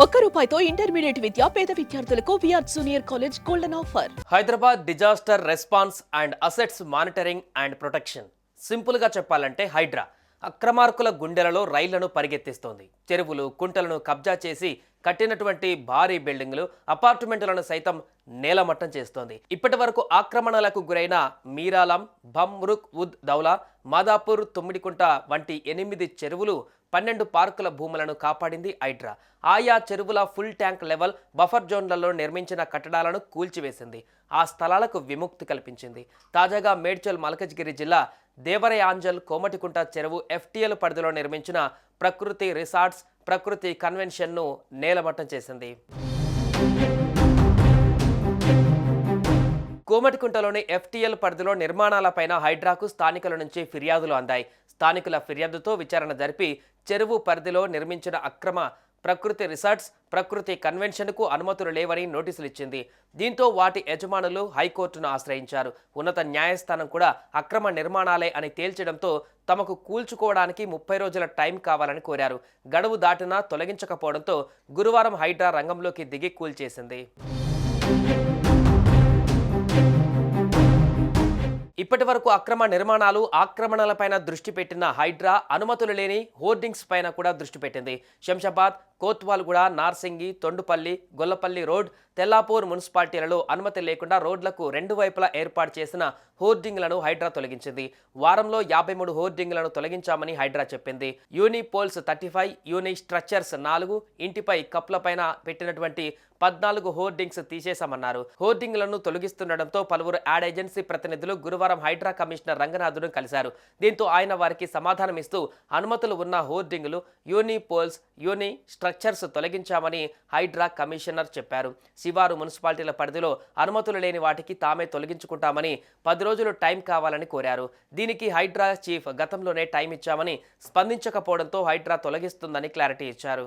ఒక్క రూపాయితో ఇంటర్మీడియట్ విద్య పేద విద్యార్థులకు VR junior college golden offer Hyderabad disaster response and assets monitoring and protection సింపుల్గా చెప్పాలంటే హైడ్రా అక్రమార్కుల గుండెలలో రైళ్ళను పరిగెత్తిస్తోంది. చెరువులు కుంటలను కబ్జా చేసి కట్టినటువంటి భారీ బిల్డింగులు అపార్ట్మెంట్లను సైతం నేలమట్టం చేస్తోంది. ఇప్పటి వరకు ఆక్రమణలకు గురైన మీరాలం భమ్రుక్ ఉద్ దౌలా మాదాపూర్ తుమ్మిడికుంట వంటి ఎనిమిది చెరువులు పన్నెండు పార్కుల భూములను కాపాడింది హైడ్రా. ఆయా చెరువుల ఫుల్ ట్యాంక్ లెవెల్ బఫర్ జోన్లలో నిర్మించిన కట్టడాలను కూల్చివేసింది. ఆ స్థలాలకు విముక్తి కల్పించింది. తాజాగా మేడ్చల్ మల్కజ్గిరి జిల్లా దేవరయాంజల్ కోమటికుంట చెరువు ఎఫ్టీఎల్ పరిధిలో నిర్మించిన ప్రకృతి రిసార్ట్స్ ప్రకృతి కన్వెన్షన్ను నేలమట్టం చేసింది. కోమటికుంటలోని ఎఫ్టీఎల్ పరిధిలో నిర్మాణాలపైన హైడ్రాకు స్థానికుల నుంచి ఫిర్యాదులు అందాయి. స్థానికుల ఫిర్యాదుతో విచారణ జరిపి చెరువు పరిధిలో నిర్మించిన అక్రమ ప్రకృతి రిసార్ట్స్ ప్రకృతి కన్వెన్షన్కు అనుమతులు లేవని నోటీసులు ఇచ్చింది. దీంతో వాటి యజమానులు హైకోర్టును ఆశ్రయించారు. ఉన్నత న్యాయస్థానం కూడా అక్రమ నిర్మాణాలే అని తేల్చడంతో తమకు కూల్చుకోవడానికి ముప్పై రోజుల టైం కావాలని కోరారు. గడువు దాటినా తొలగించకపోవడంతో గురువారం హైడ్రా రంగంలోకి దిగి కూల్చేసింది. ఇప్పటి వరకు అక్రమ నిర్మాణాలు ఆక్రమణలపైన దృష్టి పెట్టిన హైడ్రా అనుమతులు లేని హోర్డింగ్స్ పైన కూడా దృష్టి పెట్టింది. శంషాబాద్ కోత్వాల్గూడ నార్సింగి తొండుపల్లి గొల్లపల్లి రోడ్ తెల్లాపూర్ మున్సిపాలిటీలలో అనుమతి లేకుండా రోడ్లకు రెండు వైపులా ఏర్పాటు చేసిన హోర్డింగ్లను హైడ్రా తొలగించింది. వారంలో యాభై మూడు హోర్డింగ్లను తొలగించామని హైడ్రా చెప్పింది. Unipoles thirty five uni structures నాలుగు ఇంటిపై కప్లపైన పెట్టినటువంటి పద్నాలుగు హోర్డింగ్స్ తీసేశామన్నారు. హోర్డింగ్లను తొలగిస్తుండటంతో పలువురు యాడ్ ఏజెన్సీ ప్రతినిధులు గురువారం హైడ్రా కమిషనర్ రంగనాథును కలిశారు. దీంతో ఆయన వారికి సమాధానమిస్తూ అనుమతులు ఉన్న హోర్డింగులు యూని పోల్స్ యూని స్ట్రక్చర్స్ తొలగించామని హైడ్రా కమిషనర్ చెప్పారు. శివారు మున్సిపాలిటీల పరిధిలో అనుమతులు లేని వాటికి తామే తొలగించుకుంటామని పది రోజులు టైం కావాలని కోరారు. దీనికి హైడ్రా చీఫ్ గతంలోనే టైం ఇచ్చామని స్పందించకపోవడంతో హైడ్రా తొలగిస్తుందని క్లారిటీ ఇచ్చారు.